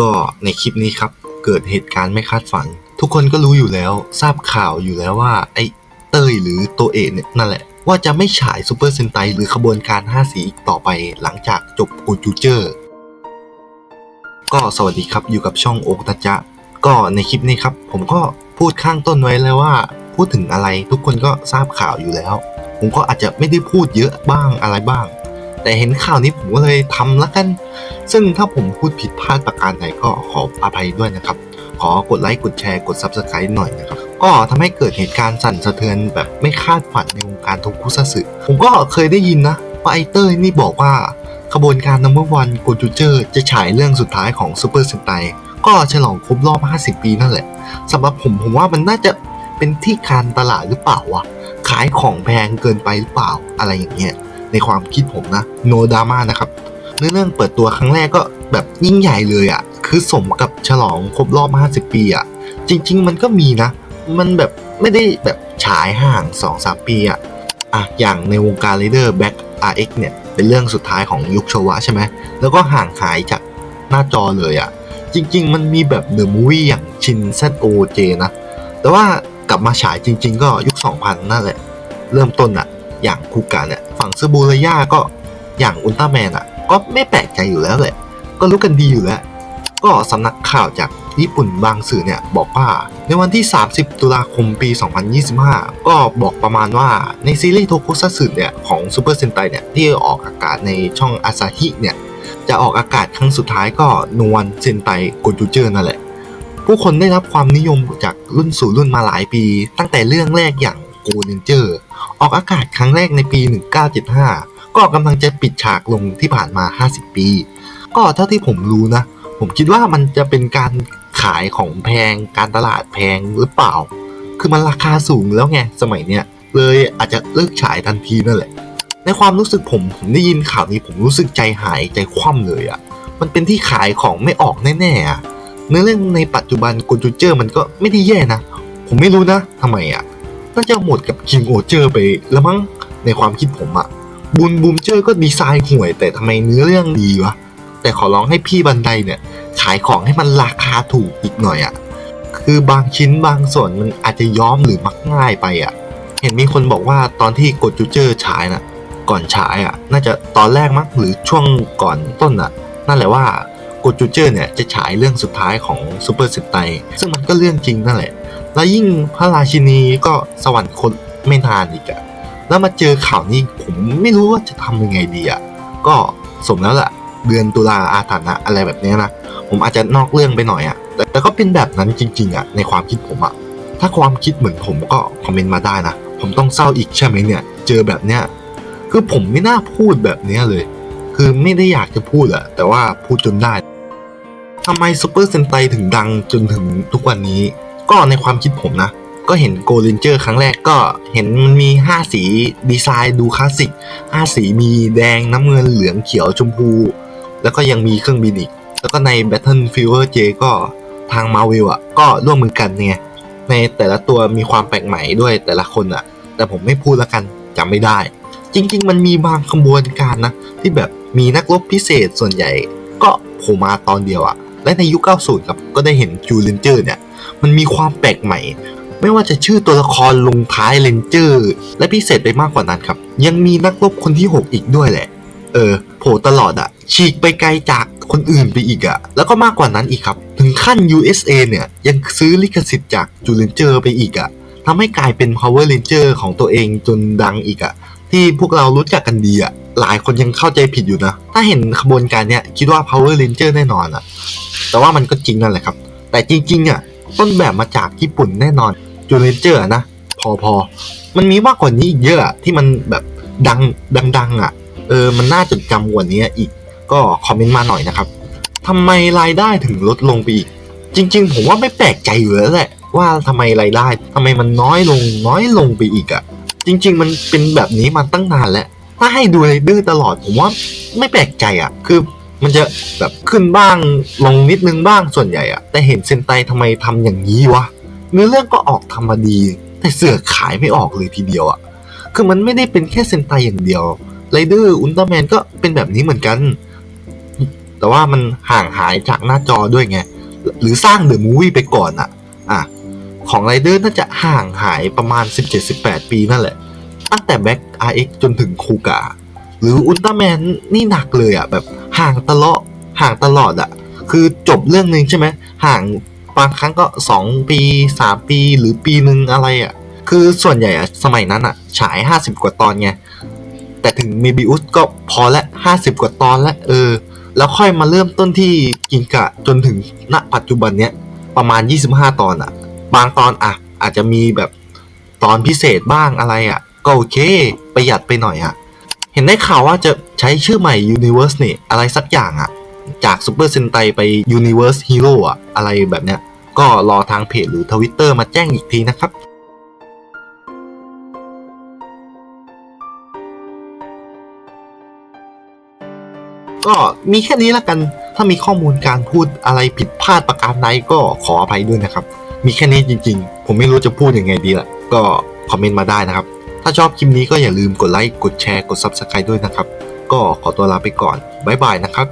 ก็ในคลิปนี้ครับ เกิดเหตุการณ์ไม่คาดฝัน ทุกคนก็รู้อยู่แล้วทราบข่าวอยู่แล้วว่า ไอ้เต้ยหรือตัวเอกเนี่ยนั่นแหละ ว่าจะไม่ฉายซูเปอร์เซนไตหรือขบวนการ 5 สีอีกต่อไปหลังจากจบกูจูเจอร์ ก็สวัสดีครับอยู่กับช่องโอกตะจะก็ในคลิปนี้ครับ ผมก็พูดข้างต้นไว้แล้วว่า พูดถึงอะไรทุกคนก็ทราบข่าวอยู่แล้ว ผมก็อาจจะไม่ได้พูดเยอะบ้างอะไรบ้าง แต่เห็นข่าวนี้ผมก็เลยทำละกัน ซึ่งถ้าผมพูดผิดพลาดประการใดก็ขออภัยด้วยนะครับ ขอกดไลค์กดแชร์กด Subscribe หน่อยนะครับ ก็ทำให้เกิดเหตุการณ์สั่นสะเทือนแบบไม่คาดฝันในวงการโทคุซัตสึผมก็เคยได้ยินนะว่าไอเตอร์นี่บอกว่าขบวนการ Number One g o j u j e r จะฉายเรื่องสุดท้ายของ Super Sentai ก็ฉลองครบรอบ 50 ปีนั่นแหละสำหรับผมผมว่ามันน่าจะเป็นที่การตลาดหรือเปล่าวะขายของแพงเกินไปหรือเปล่าอะไรอย่างเงี้ย ในความคิดผมนะ no drama นะครับเนื้อเรื่องเปิดตัวครั้งแรกก็แบบยิ่งใหญ่เลยอะ่ะ คือสมกับฉลองครบรอบ 50 ปีอะ่ะ จริง ๆ มันก็มีนะ มันแบบไม่ได้แบบฉายห่าง2-3ปีอะ่ะอะอย่างในวงการ Rider Back RX เนี่ย เป็นเรื่องสุดท้ายของยุคโชวะใช่ไหม แล้วก็ห่างหายจากหน้าจอเลยอะ่ะ จริง ๆ มันมีแบบเดอะมูวี่อย่างชิน ZOJ นะ แต่ว่ากลับมาฉายจริง ๆ ก็ยุค 2000 นั่นแหละ เริ่มต้นอะ่ะ อย่างคูกะเนี่ย ฝั่งซบูระยาก็อย่างอุลตร้าแมนอะ ก็ไม่แปลกใจอยู่แล้วแหละ ก็รู้กันดีอยู่แล้ว ก็สำนักข่าวจากญี่ปุ่นบางสื่อเนี่ยบอกว่า ในวันที่ 30 ตุลาคมปี 2025 ก็บอกประมาณว่าในซีรีส์โทคุซัตสึเนี่ยของซูเปอร์เซนไตเนี่ยที่ออกอากาศในช่องอาซาฮิเนี่ยจะออกอากาศครั้งสุดท้ายก็นวันเซนไตโกจูเจอร์นั่นแหละ ผู้คนได้รับความนิยมจากรุ่นสู่รุ่นมาหลายปี ตั้งแต่เรื่องแรกอย่างโกเนเจอร์ ออกอากาศครั้งแรกในปี 1975 ก็กำลังจะปิดฉากลงที่ผ่านมา 50 ปี ก็เท่าที่ผมรู้นะ ผมคิดว่ามันจะเป็นการขายของแพง การตลาดแพงหรือเปล่า คือมันราคาสูงแล้วไงสมัยเนี้ย เลยอาจจะเลิกฉายทันทีนั่นแหละ ในความรู้สึกผมผมได้ยินข่าวนี้ผมรู้สึกใจหายใจคว่ำเลยอะ่ะ มันเป็นที่ขายของไม่ออกแน่ๆอะเนื้อเรื่องในปัจจุบันโกจูเจอร์มันก็ไม่ได้แย่นะ ผมไม่รู้นะทำไมอะ่ะ น่าจะหมดกับคิงโอเจอร์ไปแล้วมั้งในความคิดผมอะบูนบูมเจอร์ก็ดีไซน์ห่วย แต่ทำไมเนื้อเรื่องดีวะ แต่ขอร้องให้พี่บันไดเนี่ย ขายของให้มันราคาถูกอีกหน่อยอะคือบางชิ้นบางส่วนมันอาจจะย้อมหรือมักง่ายไปอะเห็นมีคนบอกว่าตอนที่กดจูเจอร์ฉายน่ะ ก่อนฉายอะน่าจะตอนแรกมั้งหรือช่วงก่อนต้นอะนั่นแหละว่ากดจูเจอร์เนี่ยจะฉายเรื่องสุดท้ายของซูเปอร์เซนไตซึ่งมันก็เรื่องจริงนั่นแหละ แล้วยิ่งพระราชินีก็สวรรคตไม่นานอีกอะแล้วมาเจอข่าวนี้ผมไม่รู้ว่าจะทำยังไงดีอะก็สมแล้วแหละเดือนตุลาอาถรรพ์นะอะไรแบบนี้นะผมอาจจะนอกเรื่องไปหน่อยอะแต่แต่ก็เป็นแบบนั้นจริง ๆอะในความคิดผมอะถ้าความคิดเหมือนผมก็คอมเมนต์มาได้นะผมต้องเศร้าอีกใช่ไหมเนี่ย เจอแบบเนี้ยคือผมไม่น่าพูดแบบเนี้ยเลย คือไม่ได้อยากจะพูดอะแต่ว่าพูดจนได้ทำไมซูเปอร์เซนไตถึงดังจนถึงทุกวันนี้ ก็ในความคิดผมนะ ก็เห็นโกล d นเจอร์ครั้งแรกก็เห็นมันมี 5 สีดีไซน์ดูคลาสสิก 5 สีมีแดงน้ำเงินเหลืองเขียวชมพู แล้วก็ยังมีเครื่องบินอีก แล้วก็ใน Battlefield J ก็ทาง Marvel อะ ก็ร่วมมือกันไงในแต่ละตัวมีความแปลกใหม่ด้วยแต่ละคนอะ แต่ผมไม่พูดแล้วกันจำไม่ได้ จริง ๆ มันมีบางขบวนการนะ ที่แบบมีนักรบพิเศษส่วนใหญ่ ก็โผล่มาตอนเดียวอะและในยุค 90 ครับ ก็ได้เห็นจูเลนเจอร์เนี่ย มันมีความแปลกใหม่ ไม่ว่าจะชื่อตัวละครลงท้ายเลนเจอร์ และพิเศษไปมากกว่านั้นครับ ยังมีนักรบคนที่ 6 อีกด้วยแหละ เออโผล่ตลอดอะฉีกไปไกลจากคนอื่นไปอีกอะแล้วก็มากกว่านั้นอีกครับ ถึงขั้น USA เนี่ย ยังซื้อลิขสิทธิ์จากจูเลนเจอร์ไปอีกอะทำให้กลายเป็น Power Ranger ของตัวเองจนดังอีกอะที่พวกเรารู้จักกันดีอะหลายคนยังเข้าใจผิดอยู่นะ ถ้าเห็นขบวนการเนี้ยคิดว่า Power Ranger แน่นอนอะแต่ว่ามันก็จริงนั่นแหละครับ แต่จริงๆอะ ต้นแบบมาจากญี่ปุ่นแน่นอนจูเลนเจอร์นะพอพอมันมีมากกว่านี้อีกเยอะที่มันแบบดังดังๆอะเออ มันน่าจดจำกว่านี้อีก ก็คอมเมนต์มาหน่อยนะครับทำไมรายได้ถึงลดลงไปอีก จริง ๆ ผมว่าไม่แปลกใจอยู่แล้วแหละ ว่าทำไมรายได้ทำไมมันน้อยลงน้อยลงไปอีกอะ่ะ จริง ๆ มันเป็นแบบนี้มาตั้งนานแล้ว ถ้าให้ดูเรเดอร์ตลอดผมว่าไม่แปลกใจอะ่ะ คือ มันจะแบบขึ้นบ้างลงนิดนึงบ้างส่วนใหญ่อะแต่เห็นเซนไตทำไมทำอย่างนี้วะเนื้อเรื่องก็ออกธรรมดี แต่เสือขายไม่ออกเลยทีเดียวอะ่ะคือมันไม่ได้เป็นแค่เซนไตอย่างเดียวไรเดอร์อุลตร้าแมนก็เป็นแบบนี้เหมือนกัน แต่ว่ามันห่างหายจากหน้าจอด้วยไง หรือสร้างเดอะมูวี่ไปก่อนอะอะของไรเดอร์น่าจะห่างหายประมาณ 17-18 ปีนั่นแหละ ตั้งแต่แบ็ก RX จนถึงคูกาหรืออุลตร้าแมนนี่หนักเลยอะแบบ ห่างตลอดห่างตลอดอะคือจบเรื่องหนึ่งใช่ไหมห่างบางครั้งก็ 2 ปี 3 ปีหรือปีหนึ่งอะไรอะคือส่วนใหญ่อะสมัยนั้นอะฉาย 50 กว่าตอนไงแต่ถึงเมบิอุสก็พอละ50 กว่าตอนละเออ แล้วค่อยมาเริ่มต้นที่กิงกะจนถึงณปัจจุบันเนี้ยประมาณ 25 ตอนอะบางตอนอะอาจจะมีแบบตอนพิเศษบ้างอะไรอะก็โอเค ประหยัดไปหน่อยอะ ห็นได้ข่าวว่าจะใช้ชื่อใหม่ Universe นี่อะไรสักอย่างอะจาก Super Sentai ไป Universe Hero อะอะไรแบบเนี้ย ก็รอทางเพจหรือทวิตเตอร์มาแจ้งอีกทีนะครับก็มีแค่นี้ละกัน ถ้ามีข้อมูลการพูดอะไรผิดพลาดประการใดก็ขออภัยด้วยนะครับ มีแค่นี้จริงๆ ผมไม่รู้จะพูดยังไงดีละก็คอมเมนต์มาได้นะครับ ถ้าชอบคลิปนี้ก็อย่าลืมกดไลค์ กดแชร์ กด Subscribe ด้วยนะครับ ก็ขอตัวลาไปก่อน บ๊ายบายนะครับ